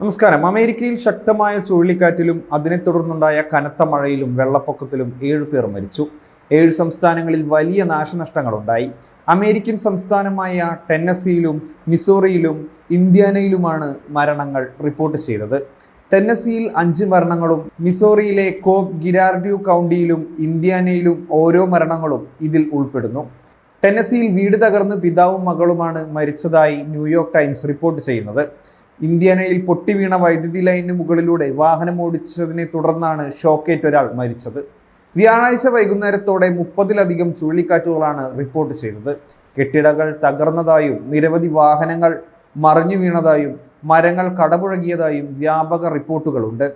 നമസ്കാരം. അമേരിക്കയിൽ ശക്തമായ ചുഴലിക്കാറ്റിലും അതിനെ തുടർന്നുണ്ടായ കനത്ത മഴയിലും വെള്ളപ്പൊക്കത്തിലും ഏഴ് പേർ മരിച്ചു. ഏഴ് സംസ്ഥാനങ്ങളിൽ വലിയ നാശനഷ്ടങ്ങളുണ്ടായി. അമേരിക്കൻ സംസ്ഥാനമായ ടെന്നസിയിലും മിസോറിയിലും ഇന്ത്യാനയിലുമാണ് മരണങ്ങൾ റിപ്പോർട്ട് ചെയ്തത്. ടെന്നസിയിൽ അഞ്ച് മരണങ്ങളും മിസോറിയിലെ കോബ് ഗിരാർഡ്യൂ കൗണ്ടിയിലും ഇന്ത്യാനയിലും ഓരോ മരണങ്ങളും ഇതിൽ ഉൾപ്പെടുന്നു. ടെന്നസിയിൽ വീട് തകർന്ന് പിതാവും മകളുമാണ് മരിച്ചതായി ന്യൂയോർക്ക് ടൈംസ് റിപ്പോർട്ട് ചെയ്യുന്നത്. ഇന്ത്യാനയിൽ പൊട്ടിവീണ വൈദ്യുതി ലൈനിന് മുകളിലൂടെ വാഹനം ഓടിച്ചതിനെ തുടർന്നാണ് ഷോക്കേറ്റ് ഒരാൾ മരിച്ചത്. വ്യാഴാഴ്ച വൈകുന്നേരത്തോടെ മുപ്പതിലധികം ചുഴലിക്കാറ്റുകളാണ് റിപ്പോർട്ട് ചെയ്തത്. കെട്ടിടങ്ങൾ തകർന്നതായും നിരവധി വാഹനങ്ങൾ മറിഞ്ഞു വീണതായും മരങ്ങൾ കടപുഴകിയതായും വ്യാപക റിപ്പോർട്ടുകളുണ്ട്.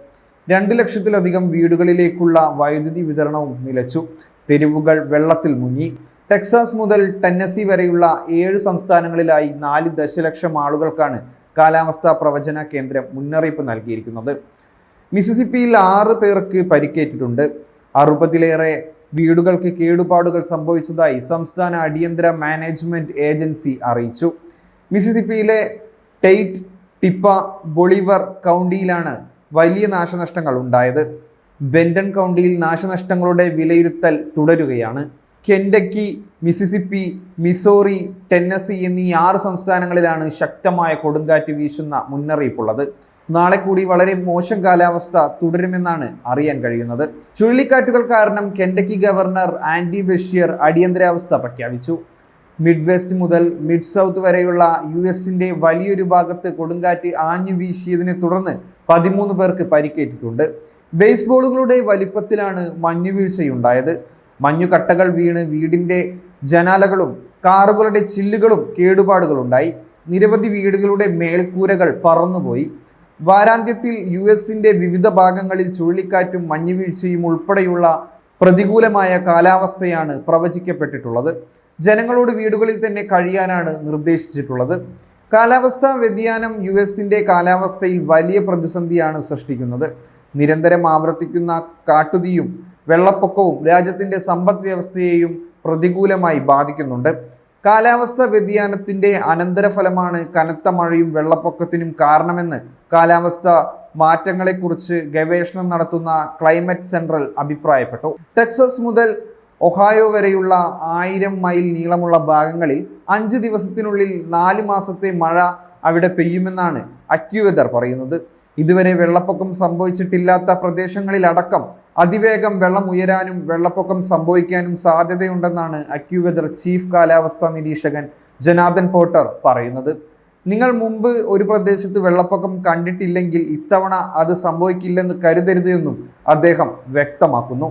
രണ്ട് ലക്ഷത്തിലധികം വീടുകളിലേക്കുള്ള വൈദ്യുതി വിതരണവും നിലച്ചു. തെരുവുകൾ വെള്ളത്തിൽ മുങ്ങി. ടെക്സാസ് മുതൽ ടെന്നസി വരെയുള്ള ഏഴ് സംസ്ഥാനങ്ങളിലായി നാല് ദശലക്ഷം ആളുകൾക്കാണ് കാലാവസ്ഥാ പ്രവചന കേന്ദ്രം മുന്നറിയിപ്പ് നൽകിയിരിക്കുന്നത്. മിസിസിപ്പിയിൽ ആറ് പേർക്ക് പരിക്കേറ്റിട്ടുണ്ട്. അറുപതിലേറെ വീടുകൾക്ക് കേടുപാടുകൾ സംഭവിച്ചതായി സംസ്ഥാന അടിയന്തര മാനേജ്മെന്റ് ഏജൻസി അറിയിച്ചു. മിസിസിപ്പിയിലെ ടെയ്റ്റ് ടിപ്പ ബൊളിവർ കൗണ്ടിയിലാണ് വലിയ നാശനഷ്ടങ്ങൾ ഉണ്ടായത്. ബെൻഡൻ കൗണ്ടിയിൽ നാശനഷ്ടങ്ങളുടെ വിലയിരുത്തൽ തുടരുകയാണ്. കെൻഡക്കി മിസിസിപ്പി മിസോറി ടെന്നസി എന്നീ ആറ് സംസ്ഥാനങ്ങളിലാണ് ശക്തമായ കൊടുങ്കാറ്റ് വീശുന്ന മുന്നറിയിപ്പുള്ളത്. നാളെ കൂടി വളരെ മോശം കാലാവസ്ഥ തുടരുമെന്നാണ് അറിയാൻ കഴിയുന്നത്. ചുഴലിക്കാറ്റുകൾ കാരണം കെൻഡക്കി ഗവർണർ ആൻഡി ബഷീർ അടിയന്തരാവസ്ഥ പ്രഖ്യാപിച്ചു. മിഡ് വെസ്റ്റ് മുതൽ മിഡ് സൗത്ത് വരെയുള്ള യു എസിന്റെ വലിയൊരു ഭാഗത്ത് കൊടുങ്കാറ്റ് ആഞ്ഞു വീശിയതിനെ തുടർന്ന് പതിമൂന്ന് പേർക്ക് പരിക്കേറ്റിട്ടുണ്ട്. ബേസ്ബോളുകളുടെ വലിപ്പത്തിലാണ് മഞ്ഞുവീഴ്ചയുണ്ടായത്. മഞ്ഞുകട്ടകൾ വീണ് വീടിന്റെ ജനാലകളും കാറുകളുടെ ചില്ലുകളും കേടുപാടുകളുണ്ടായി. നിരവധി വീടുകളുടെ മേൽക്കൂരകൾ പറന്നുപോയി. വാരാന്ത്യത്തിൽ യു എസിന്റെ വിവിധ ഭാഗങ്ങളിൽ ചുഴലിക്കാറ്റും മഞ്ഞുവീഴ്ചയും ഉൾപ്പെടെയുള്ള പ്രതികൂലമായ കാലാവസ്ഥയാണ് പ്രവചിക്കപ്പെട്ടിട്ടുള്ളത്. ജനങ്ങളോട് വീടുകളിൽ തന്നെ കഴിയാനാണ് നിർദ്ദേശിച്ചിട്ടുള്ളത്. കാലാവസ്ഥാ വ്യതിയാനം യു എസിന്റെ കാലാവസ്ഥയിൽ വലിയ പ്രതിസന്ധിയാണ് സൃഷ്ടിക്കുന്നത്. നിരന്തരം ആവർത്തിക്കുന്ന കാട്ടുതീയും വെള്ളപ്പൊക്കവും രാജ്യത്തിന്റെ സമ്പദ് വ്യവസ്ഥയെയും പ്രതികൂലമായി ബാധിക്കുന്നുണ്ട്. കാലാവസ്ഥ വ്യതിയാനത്തിന്റെ അനന്തരഫലമാണ് കനത്ത മഴയും വെള്ളപ്പൊക്കത്തിനും കാരണമെന്ന് കാലാവസ്ഥ മാറ്റങ്ങളെക്കുറിച്ച് ഗവേഷണം നടത്തുന്ന ക്ലൈമറ്റ് സെൻട്രൽ അഭിപ്രായപ്പെട്ടു. ടെക്സസ് മുതൽ ഒഹായോ വരെയുള്ള ആയിരം മൈൽ നീളമുള്ള ഭാഗങ്ങളിൽ അഞ്ച് ദിവസത്തിനുള്ളിൽ നാല് മാസത്തെ മഴ അവിടെ പെയ്യുമെന്നാണ് അക്യുവെദർ പറയുന്നത്. ഇതുവരെ വെള്ളപ്പൊക്കം സംഭവിച്ചിട്ടില്ലാത്ത പ്രദേശങ്ങളിലടക്കം അതിവേഗം വെള്ളം ഉയരാനും വെള്ളപ്പൊക്കം സംഭവിക്കാനും സാധ്യതയുണ്ടെന്നാണ് അക്യുവെദർ ചീഫ് കാലാവസ്ഥാ നിരീക്ഷകൻ ജനാദൻ പോട്ടർ പറയുന്നത്. നിങ്ങൾ മുമ്പ് ഒരു പ്രദേശത്ത് വെള്ളപ്പൊക്കം കണ്ടിട്ടില്ലെങ്കിൽ ഇത്തവണ അത് സംഭവിക്കില്ലെന്ന് കരുതരുതെന്നും അദ്ദേഹം വ്യക്തമാക്കുന്നു.